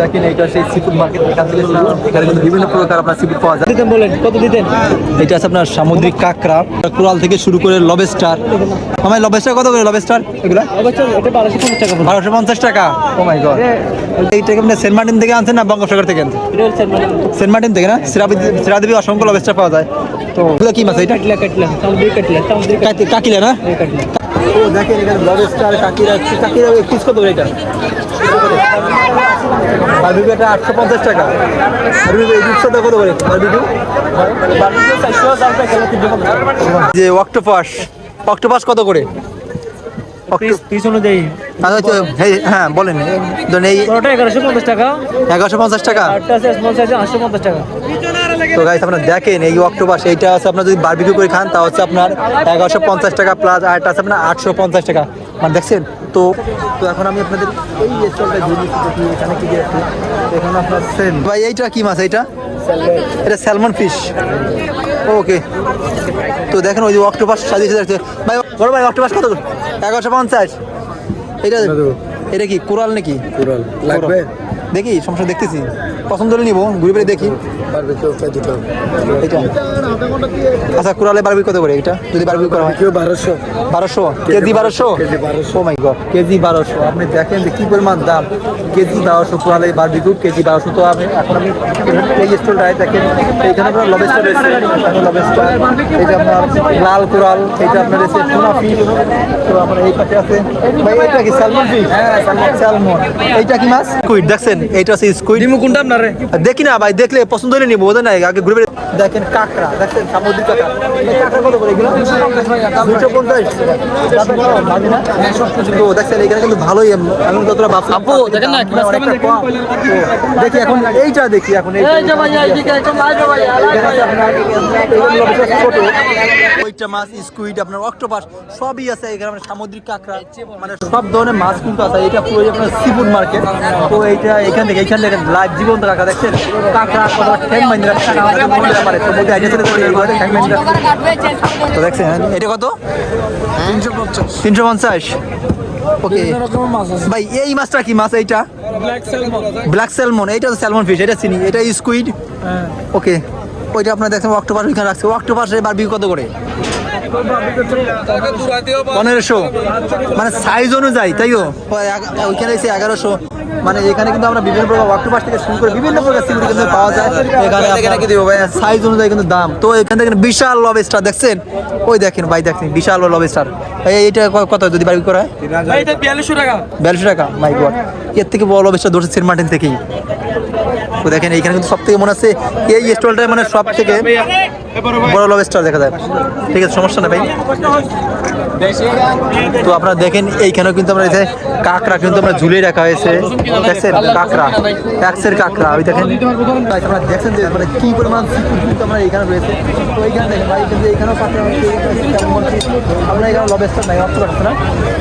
দেখেন এটা সেই সিফুড মার্কেট এখান থেকে। এখানে কিন্তু বিভিন্ন প্রকার আপনার সিফুড পাওয়া যায়। দিতেন বলেন কত দিতেন? এটা আছে আপনার সামুদ্রিক কাঁকড়া কুড়াল থেকে শুরু করে লবেস্টার। আমার লবেস্টার কত করে লবেস্টার? এগুলা? বারোশো পঞ্চাশ টাকা। বারোশো পঞ্চাশ টাকা? ও মাই গড এইটাকে আপনি সেন্ট মার্টিন থেকে আনছেন না বঙ্গোপসাগর থেকে আনছেন? সেন্ট মার্টিন থেকে না? সিরাদেবী অসংখ্য লবেস্টার পাওয়া যায়। তো এগুলো কি মাছ এটা কাকিলা না? ও দেখেন এখানে লবেস্টার কাকিরা কাকিরা পিস কত করে এটা? বারবিকিউ এটা আটশো পঞ্চাশ টাকা। এই কত করে? বারবিকিউ যে অক্টোপাস অক্টোপাস কত করে? পিস অনুযায়ী। আচ্ছা, আচ্ছা, হ্যাঁ বলেন। এই এগারোশো পঞ্চাশ টাকা। এগারোশো পঞ্চাশ টাকা? আটশো পঞ্চাশ টাকা। তো গাইস আপনারা দেখেন এই অক্টোপাস এইটা আছে আপনার যদি বারবিকিউ করে খান তা হচ্ছে আপনার এগারোশো পঞ্চাশ টাকা প্লাস আর এটা আছে আপনার আটশো পঞ্চাশ টাকা। মানে দেখছেন? তো তো এখন আমি আপনাদের এই স্টলটা ঘুরে দিচ্ছি দেখি এখানে কি আছে। এখানে আপনার সেম ভাই এইটা কি মাছ এইটা? এটা স্যালমন ফিশ। ওকে। তো দেখেন ওই যে অক্টোপাস সাজিয়েছে দেখতে। ভাই বড় ভাই অক্টোপাস কত? এগারোশো পঞ্চাশ। এটা এটা কি কোরাল নাকি? কোরাল। লাগবে? দেখি সমস্যা দেখতেছি। পছন্দ হলে নিবো ঘুরে ফিরে দেখি। এটা আচ্ছা কুড়ালে বারবি কত করে এটা যদি বারবি করা হয়। কেউ বারোশো। বারোশো? কেজি বারোশো। KG 1200 oh my God KG বারোশো। আপনি দেখেন যে কি পরিমাণ দাম। কেজি বারোশো কুড়ালে বারবিকিউ কেজি বারোশো তো আমি এখন আমি এই স্টোরটায় দেখেন। এইখানে আপনার লবেস্টার রয়েছে। লবেস্টার এইটা আপনার লাল কুড়াল। এইটা আপনার রয়েছে টুনা ফিশ তো আপনার এই পাশে আছে। ভাই এটা কি স্যালমন ফিশ হ্যাঁ স্যালমন এইটা কি মাছ? স্কুইড দেখছেন? এইটা আছে স্কুইড কোনটা আপনার? দেখি না ভাই দেখলে পছন্দ হলে নিবো বোঝেন না আগে ঘুরে দেখেন কাঁকড়া দেখছেন সামুদ্রিক কাঁকড়া। এই কাঁকড়া কত করে এগুলো? দুশো পঞ্চাশ। দাদা ভালো, ভালো না? তো দেখছেন এখানে কিন্তু ভালোই যতটা ভাবছিলাম আপু, দেখেন না, মানে দেখি এখন এইটা দেখি এখন ওইটা মাছ স্কুইড আপনার অক্টোপাস সবই আছে এখানে সামুদ্রিক কাঁকড়া। মানে সব ধরনের মাছ কিন্তু আছে এটা পুরো আপনার সিফুড মার্কেট তো এইটা এখান থেকে এখান থেকে লাইভ দেখছেন কাঁকড়া কত ঠ্যাং মাইন রাখা পারে। তো বলতে আইডিয়া চলে যাবে ঠ্যাং মাইন তো দেখছেন এটা কত? তিনশো পঞ্চাশ। তিনশো পঞ্চাশ। ওকে। ভাই এই মাছটা কি মাছ এইটা? ব্ল্যাক স্যালমন এইটা তো স্যালমন ফিশ এটা চিনি এটা স্কুইড ওকে ওইটা আপনার দেখেন অক্টোপাস ওইখানে রাখছে। অক্টোপাসের বারবি কত করে? পনেরোশো। মানে সাইজ অনুযায়ী তাইও ওই ওইখানে এসে এগারোশো। মানে এখানে কিন্তু আমরা বিভিন্ন প্রকার অক্টোপাস থেকে শুরু করে বিভিন্ন প্রকার সিগুড়ি কিন্তু পাওয়া যায়। এখানে এখানে কি দিব ভাই সাইজ অনুযায়ী কিন্তু দাম। তো এখান থেকে বিশাল লবেস্টার দেখছেন? ওই দেখেন ভাই দেখেন বিশাল লবেস্টার এইটা কত? যদি বারবি করা? হয় বিয়াল্লিশশো টাকা। বিয়াল্লিশশো টাকা? মাই গড এর থেকে বড় লবেস্টার ধরছে সেন্ট মার্টিন থেকেই। তো দেখেন এইখানে কিন্তু সব থেকে মনে হচ্ছে এই স্টলটায় মানে সব থেকে বড় লবেস্টার দেখা যায়। ঠিক আছে সমস্যা না ভাই। তো আপনারা দেখেন, এইখানেও কিন্তু আমরা যে কাঁকড়া কিন্তু আমরা ঝুলিয়ে রাখা হয়েছে। দেখছেন কাঁকড়া। ট্যাক্সের কাঁকড়া। ওই দেখেন। আপনারা দেখছেন যে মানে কি পরিমাণ কিন্তু আমরা এইখানে রয়েছে। তো এইখানে দেখেন ভাই, কিন্তু এখানেও কাঁকড়া আমরা এখানে লবেস্টার নাই অক্টোপাস না।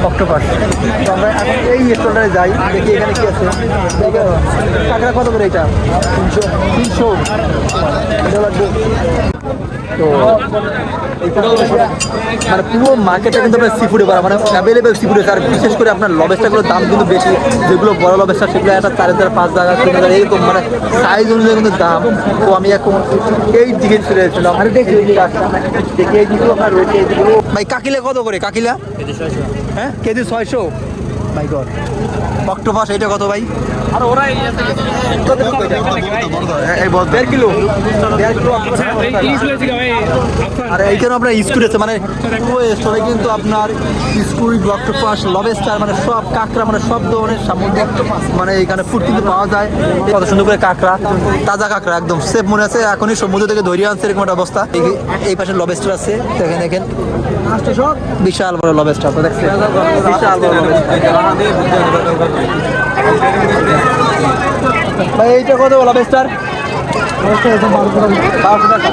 অক্টোপাস তো আমরা এখন এই স্টলটায় যাই, দেখি এখানে কি আছে। কাঁকড়া কত করে এটা? তিনশো তিনশো। এটা লাগবে। তো মানে পুরো মার্কেটটা কিন্তু আপনার সিফুডে করা মানে অ্যাভেলেবেল সি ফুডে আর বিশেষ করে আপনার লবেস্টারগুলোর দাম কিন্তু বেশি। যেগুলো বড় লবেস্টার সেগুলো একটা চার হাজার পাঁচ হাজার তিন হাজার এরকম মানে সাইজ অনুযায়ী কিন্তু দাম তো আমি এখন এই দিকে ফিরে এসেছিলাম। আর দেখি দেখি এই দিকেও আপনার রয়েছে এই দিকেও। ভাই কাকিলা কত করে? কাকিলা? হ্যাঁ? কেজি ছয়শো? মাই গড অক্টোপাস এটা কত ভাই? আর ওরা এই এই বল দেড় কিলো। দেড় কিলো octopus আর এইখানে আপনার স্কুইড আছে মানে পুরো স্টোরে কিন্তু আপনার স্কুইড অক্টোপাস লবেস্টার মানে সব কাঁকড়া মানে সব ধরনের সামুদ্রিক মানে এখানে ফুড কিন্তু পাওয়া যায়। কত সুন্দর করে কাঁকড়া তাজা কাঁকড়া একদম সেফ মনে আছে এখনই সমুদ্র থেকে ধরিয়ে আনছে এরকম একটা অবস্থা। এই- এই পাশে লবেস্টার আছে দেখেন দেখেন। বিশাল বড় লবেস্টার তো দেখছেন। বিশাল বড় লবেস্টার। ভাই এইটা কত লবেস্টার বারোশো টাকা।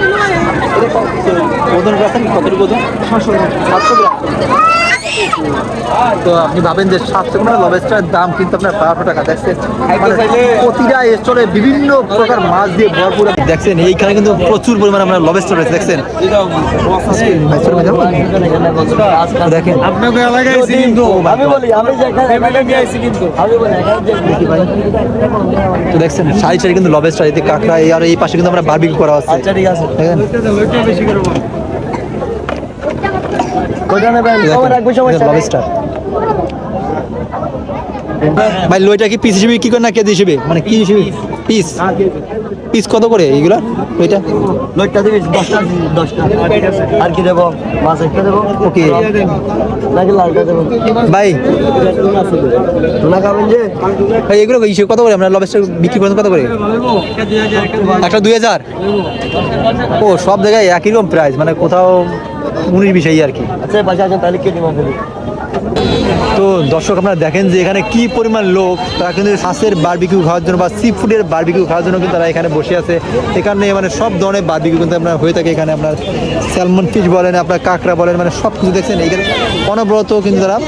ওজন আছে? কত ওজন? সাতশো গ্রাম তো আপনি ভাবেন যে সাতশো টাকা লবেস্টারের দাম কিন্তু আপনার বারোশো টাকা। দেখছেন মানে প্রতিটা স্টলে বিভিন্ন প্রকার মাছ দিয়ে ভরপুর। দেখছেন এইখানে কিন্তু প্রচুর পরিমাণে আমরা লবেস্টার রয়েছে দেখছেন। দেখেন। আপনাকে এলাকায় আমি বলি আমি কিন্তু। বলি তো দেখছেন সারি সারি কিন্তু লবেস্টার এতে কাঁকড়া আর এই পাশে কিন্তু আমরা বারবিকিউ করা হচ্ছে আচ্ছা ঠিক আছে দেখেন বেশি করব কোথা নেবেন লবেস্টার। ভাই লইটা কি পিস হিসেবে কি করে না কেজি হিসেবে? মানে কি হিসেবে? পিস পিস কত করে এইগুলা লইটা লোকটা দিবি দশটা দশটা। আর কি দেবো? মাছ একটা দেবো? ওকে। নাকি লালটা দেবো? ভাই। না খাবেন যে? ভাই এগুলো হিসেবে কত করে? আমরা লবেস্টার বিক্রি কত করে? একটা দুই হাজার? ও সব জায়গায় একই রকম প্রাইস মানে কোথাও উনিশ বিশ এই আর কি। আচ্ছা আছেন তাহলে কে দিব তো দর্শক আপনারা দেখেন যে এখানে কি পরিমাণ লোক, তারা কিন্তু হাঁসের বারবিকিউ খাওয়ার জন্য বা সি ফুডের বারবিকিউ খাওয়ার জন্য কিন্তু তারা এখানে বসে আছে। এখানে মানে সব ধরনের বারবিকিউ কিন্তু আপনার হয়ে থাকে এখানে। আপনার স্যালমন ফিশ বলেন, আপনার কাঁকড়া বলেন মানে সব কিছু দেখছেন। এখানে অনবরত কিন্তু তারা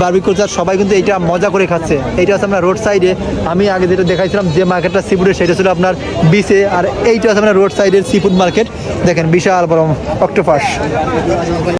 বারবিকিউ করছে। সবাই কিন্তু এইটা মজা করে খাচ্ছে। এইটা হচ্ছে আপনার রোড সাইডে আমি আগে যেটা দেখাইছিলাম, যে মার্কেটটা সি ফুডের সেটা ছিল আপনার বিচে আর এইটা হচ্ছে আপনার রোড সাইডের সি ফুড মার্কেট দেখেন, বিশাল বড় অক্টোপাস।